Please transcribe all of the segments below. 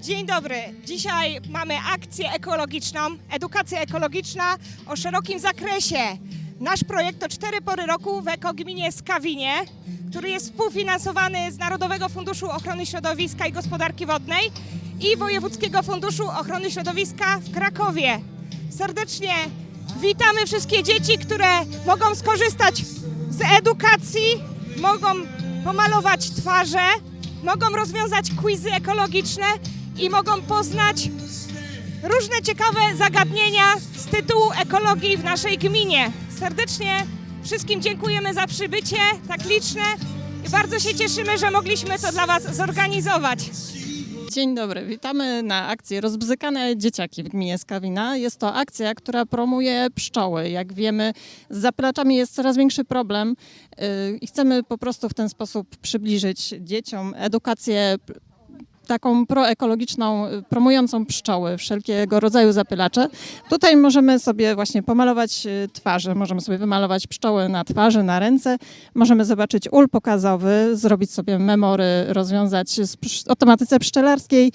Dzień dobry. Dzisiaj mamy akcję ekologiczną, edukacja ekologiczna o szerokim zakresie. Nasz projekt to cztery pory roku w ekogminie Skawinie, który jest współfinansowany z Narodowego Funduszu Ochrony Środowiska i Gospodarki Wodnej i Wojewódzkiego Funduszu Ochrony Środowiska w Krakowie. Serdecznie witamy wszystkie dzieci, które mogą skorzystać z edukacji, mogą pomalować twarze, mogą rozwiązać quizy ekologiczne i mogą poznać różne ciekawe zagadnienia z tytułu ekologii w naszej gminie. Serdecznie wszystkim dziękujemy za przybycie tak liczne i bardzo się cieszymy, że mogliśmy to dla Was zorganizować. Dzień dobry, witamy na akcji Rozbzykane Dzieciaki w gminie Skawina. Jest to akcja, która promuje pszczoły. Jak wiemy, z zapylaczami jest coraz większy problem yy, i chcemy po prostu w ten sposób przybliżyć dzieciom edukację taką proekologiczną, promującą pszczoły, wszelkiego rodzaju zapylacze. Tutaj możemy sobie właśnie pomalować y, twarze, możemy sobie wymalować pszczoły na twarzy, na ręce, możemy zobaczyć ul pokazowy, zrobić sobie memory, rozwiązać z psz- automatyce pszczelarskiej,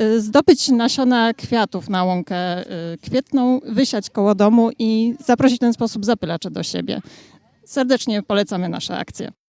y, zdobyć nasiona kwiatów na łąkę y, kwietną, wysiać koło domu i zaprosić w ten sposób zapylacze do siebie. Serdecznie polecamy nasze akcje.